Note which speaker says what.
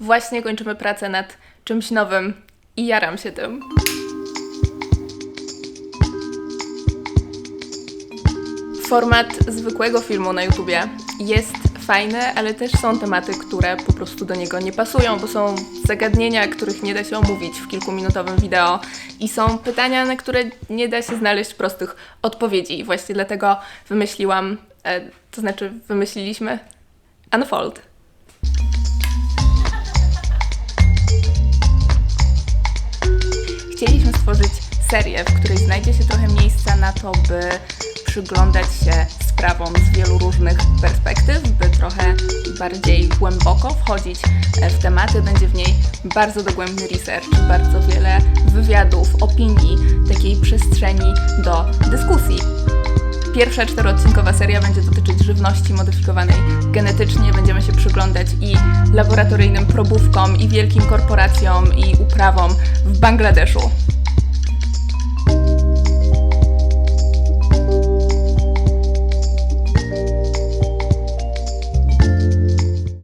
Speaker 1: Właśnie kończymy pracę nad czymś nowym i jaram się tym. Format zwykłego filmu na YouTubie jest fajny, ale też są tematy, które po prostu do niego nie pasują, bo są zagadnienia, których nie da się omówić w kilkuminutowym wideo i są pytania, na które nie da się znaleźć prostych odpowiedzi. I właśnie dlatego wymyśliłam, e, to znaczy wymyśliliśmy Unfold. Stworzyć serię, w której znajdzie się trochę miejsca na to, by przyglądać się sprawom z wielu różnych perspektyw, by trochę bardziej głęboko wchodzić e, w tematy. Będzie w niej bardzo dogłębny research, bardzo wiele wywiadów, opinii, takiej przestrzeni do dyskusji. Pierwsza czteroodcinkowa seria będzie dotyczyć żywności modyfikowanej genetycznie. Będziemy się przyglądać i laboratoryjnym probówkom, i wielkim korporacjom, i uprawom w Bangladeszu.